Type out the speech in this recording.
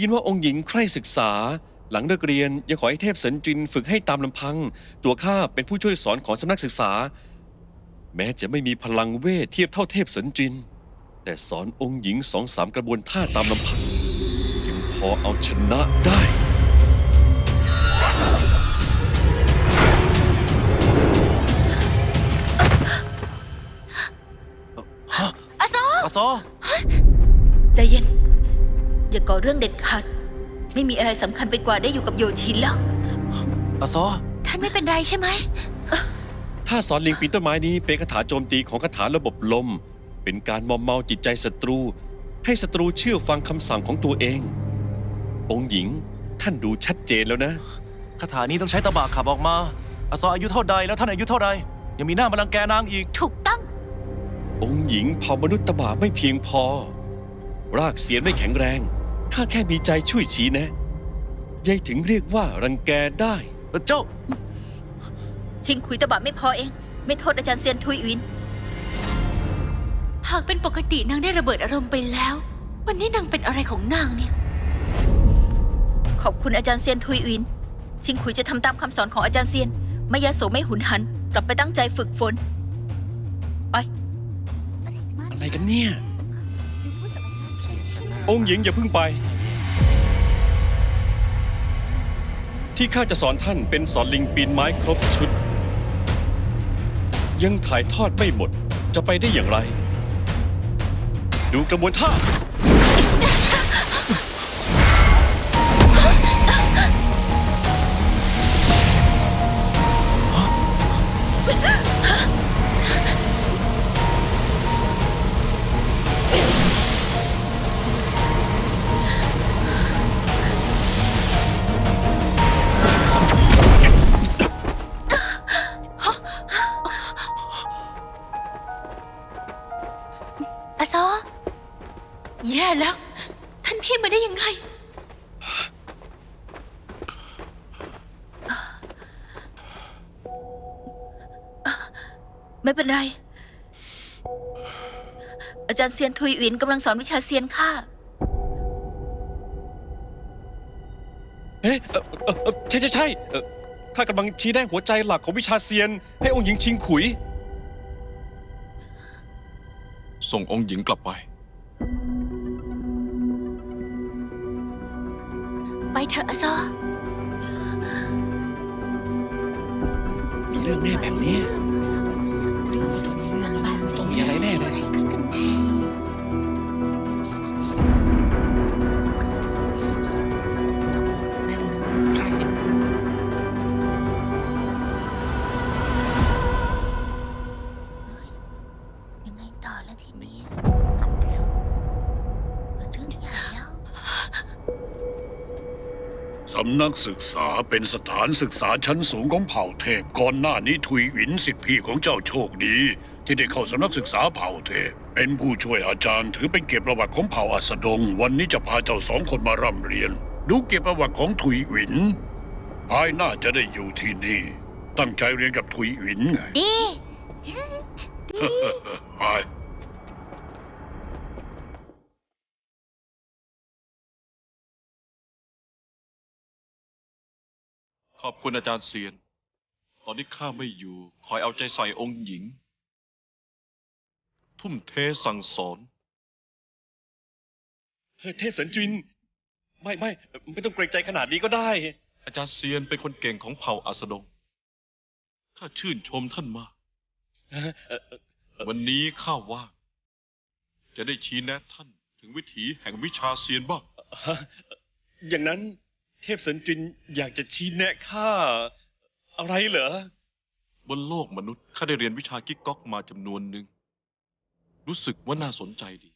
ยินว่าองค์หญิงใคร่ศึกษา หลังเลิกเรียนยังขอให้เทพเสันจินฝึกให้ตามลำพัง ตัวข้าเป็นผู้ช่วยสอนของสำนักศึกษา แม้จะไม่มีพลังเวทเทียบเท่าเทพเสันจิน แต่สอนองค์หญิงสองสามกระบวนท่าตามลำพังจึงพอเอาชนะได้อาโซอาโซใจเย็น อย่าก่อเรื่องเด็ดขาด ไม่มีอะไรสำคัญไปกว่าได้อยู่กับโยชินแล้ว อาโซท่านไม่เป็นไรใช่ไหม ถ้าสอนลิงปีนต้นไม้นี้เป็นคาถาโจมตีของคาถาระบบลม เป็นการมอมเมาจิตใจศัตรู ให้ศัตรูเชื่อฟังคำสั่งของตัวเอง องค์หญิงท่านดูชัดเจนแล้วนะ คาถานี้ต้องใช้ตะบะขับออกมาอาโซอายุเท่าใดแล้วท่านอายุเท่าใดยังมีหน้ามาลังแกนางอีก ถูกต้อง องค์หญิงเผ่ามนุษย์ตบะไม่เพียงพอ รากเสียนไม่แข็งแรง ข้าแค่มีใจช่วยชี้แนะยายถึงเรียกว่ารังแกได้เจ้า ชิงคุยตะบะไม่พอเอง ไม่โทษอาจารย์เซียนทุยอิน หากเป็นปกตินางได้ระเบิดอารมณ์ไปแล้ว วันนี้นางเป็นอะไรของนางเนี่ย ขอบคุณอาจารย์เซียนทุยอิน ชิงคุยจะทำตามคำสอนของอาจารย์เซียน ไม่ยาโสไม่หุนหัน กลับไปตั้งใจฝึกฝน ไป อะไรกันเนี่ย องค์หญิงอย่าเพิ่งไป ที่ข้าจะสอนท่านเป็นสอนลิงปีนไม้ครบชุด ยังถ่ายทอดไม่หมดจะไปได้อย่างไร ดูกระบวนท่า อาโซแย่แล้ว ท่านพี่มาได้ยังไง ไม่เป็นไร อาจารย์เซียนทุยอินกำลังสอนวิชาเซียนข้าเอ๊ะเอ่อเอ่อเอ่อใช่ใช่ใช่เอ่อข้ากำลังชี้แนะหัวใจหลักของวิชาเซียน ให้องค์หญิงชิงขุย ส่งองค์หญิงกลับไป ไปเถอะอาโซมีเรื่องแน่แบบนี้ สำนักศึกษาเป็นสถานศึกษาชั้นสูงของเผ่าเทพ ก่อนหน้านี้ทุยหวินสิทธิพี่ของเจ้าโชคดี ที่ได้เข้าสำนักศึกษาเผ่าเทพ เป็นผู้ช่วยอาจารย์ถือเป็นเกียรติประวัติของเผ่าอัสดง วันนี้จะพาเจ้าสองคนมาร่ำเรียน ดูเกียรติประวัติของทุยหวินภายหน้าจะได้อยู่ที่นี่ ตั้งใจเรียนกับทุยหวินไงดี ไป ขอบคุณอาจารย์เซียน ตอนนี้ข้าไม่อยู่ คอยเอาใจใส่องค์หญิง ทุ่มเทสั่งสอน เทพสันจิน ไม่ไม่ไม่ต้องเกรงใจขนาดนี้ก็ได้ อาจารย์เซียนเป็นคนเก่งของเผ่าอัสดง ข้าชื่นชมท่านมาก วันนี้ข้าว่างจะได้ชี้แนะท่านถึงวิถีแห่งวิชาเซียนบ้างฮะอย่างนั้น เทพสันจินอยากจะชี้แนะข้าอะไรเหรอ บนโลกมนุษย์ข้าได้เรียนวิชากิ๊กก๊อกมาจำนวนหนึ่ง รู้สึกว่าน่าสนใจดี